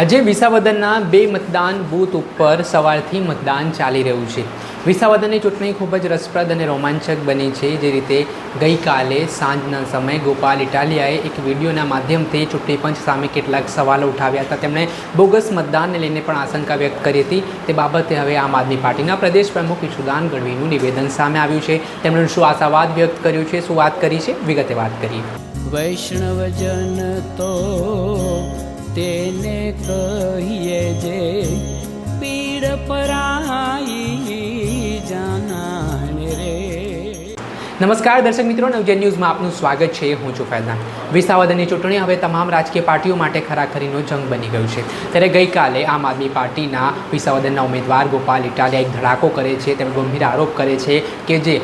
આજે વિસાવદનના બે મતદાન બૂથ ઉપર સવારથી મતદાન ચાલી રહ્યું છે. વિસાવદનની ચૂંટણી ખૂબ જ રસપ્રદ અને રોમાંચક બની છે. જે રીતે ગઈકાલે સાંજના સમયે ગોપાલ ઇટાલિયાએ એક વિડીયોના માધ્યમથી ચૂંટણી પંચ સામે કેટલાક સવાલો ઉઠાવ્યા હતા. તેમણે બોગસ મતદાનને લઈને પણ આશંકા વ્યક્ત કરી હતી. તે બાબતે હવે આમ આદમી પાર્ટીના પ્રદેશ પ્રમુખ ઈશુદાન ગઢવીનું નિવેદન સામે આવ્યું છે. તેમણે શું આશાવાદ વ્યક્ત કર્યું છે? શું વાત કરી છે? વિગતે વાત કરી વૈષ્ણવજન તો કહીએ જે પીડ પરાઈ નમસ્કાર દર્શક મિત્રો, નવજન ન્યૂઝમાં આપનું સ્વાગત છે. હું છું ફૈઝાન. વિસાવદરની ચૂંટણી હવે તમામ રાજકીય પાર્ટીઓ માટે ખરાખરીનો જંગ બની ગયું છે. ત્યારે ગઈકાલે આમ આદમી પાર્ટીના વિસાવદનના ઉમેદવાર ગોપાલ ઇટાલિયા એક ધડાકો કરે છે. તેમ ગંભીર આરોપ કરે છે કે જે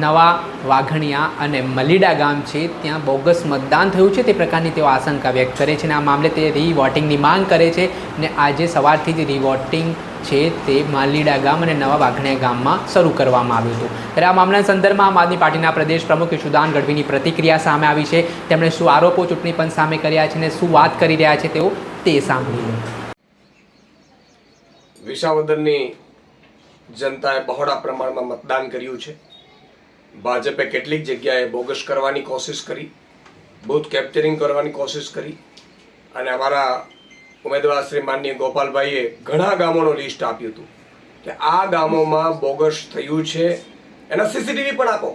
નવા વાઘણિયા અને મલીડા ગામ છે, ત્યાં બોગસ મતદાન થયું છે. તે પ્રકારની તેઓ આશંકા વ્યક્ત કરે છે અને આ મામલે તે રીવોટિંગની માંગ કરે છે અને આજે સવારથી જ રી વોટિંગ છે તે માલીડા ગામ અને નવા વાઘણિયા ગામમાં શરૂ કરવામાં આવ્યું હતું. ત્યારે આ મામલાના સંદર્ભમાં આમ આદમી પાર્ટીના પ્રદેશ પ્રમુખ યશુદાન ગઢવીની પ્રતિક્રિયા સામે આવી છે. તેમણે શું આરોપો ચૂંટણી પંચ સામે કર્યા છે અને શું વાત કરી રહ્યા છે તેઓ તે સાંભળી લો. વિસાવદરની જનતાએ બહોળા પ્રમાણમાં મતદાન કર્યું છે. ભાજપે કેટલીક જગ્યાએ બોગસ કરવાની કોશિશ કરી, બૂથ કેપ્ચરિંગ કરવાની કોશિશ કરી અને અમારા ઉમેદવાર શ્રી માનનીય ગોપાલભાઈએ ઘણા ગામોનું લિસ્ટ આપ્યું હતું. કે આ ગામોમાં બોગસ થયું છે. એના સીસીટીવી પણ આપો.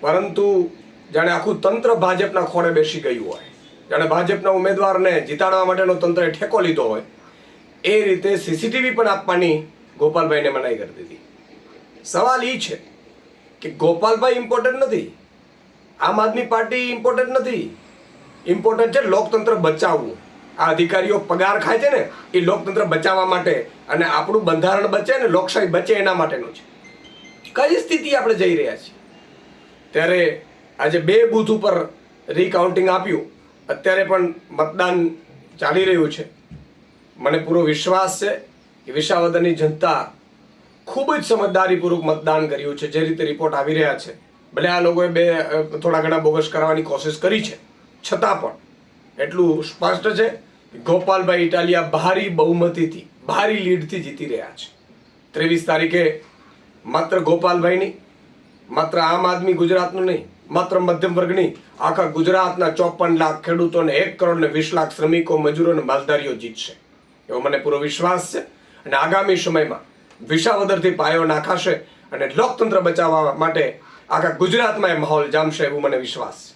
પરંતુ જાણે આખું તંત્ર ભાજપના ખોળે બેસી ગયું હોય, જાણે ભાજપના ઉમેદવારને જીતાડવા માટેનો તંત્રએ ઠેકો લીધો હોય, એ રીતે સીસીટીવી પણ આપવાની ગોપાલભાઈને મનાઈ કરી દીધી. સવાલ એ છે કે ગોપાલભાઈ ઇમ્પોર્ટન્ટ નથી, આમ આદમી પાર્ટી ઇમ્પોર્ટન્ટ નથી. ઇમ્પોર્ટન્ટ છે લોકતંત્ર બચાવવું. આ અધિકારીઓ પગાર ખાય છે ને, એ લોકતંત્ર બચાવવા માટે અને આપણું બંધારણ બચે ને લોકશાહી બચે એના માટેનું છે. કઈ સ્થિતિ આપણે જઈ રહ્યા છીએ? ત્યારે આજે બે બૂથ ઉપર રીકાઉન્ટિંગ આપ્યું. અત્યારે પણ મતદાન ચાલી રહ્યું છે. મને પૂરો વિશ્વાસ છે કે વિસાવદરની જનતા ખૂબ જ સમજદારીપૂર્વક મતદાન કર્યું છે, જે રીતે રિપોર્ટ આવી રહ્યા છે. ભલે આ લોકોએ બે થોડા ઘણા બોગસ કરાવવાની કોશિશ કરી છે. છતાં પણ એટલું સ્પષ્ટ છે ગોપાલભાઈ ઇટાલિયા ભારી બહુમતીથી, ભારી લીડથી જીતી રહ્યા છે. ત્રેવીસ તારીખે માત્ર ગોપાલભાઈની માત્ર આમ આદમી ગુજરાતનું નહીં, માત્ર મધ્યમ વર્ગની આખા ગુજરાતના ચોપન લાખ ખેડૂતોને એક કરોડ ને વીસ લાખ શ્રમિકો, મજૂરો અને માલધારીઓ જીતશે. એવો મને પૂરો વિશ્વાસ છે અને આગામી સમયમાં વિસાવદરથી પાયો નાખાશે અને લોકતંત્ર બચાવવા માટે આખા ગુજરાતમાં એ માહોલ જામશે એવું મને વિશ્વાસ છે.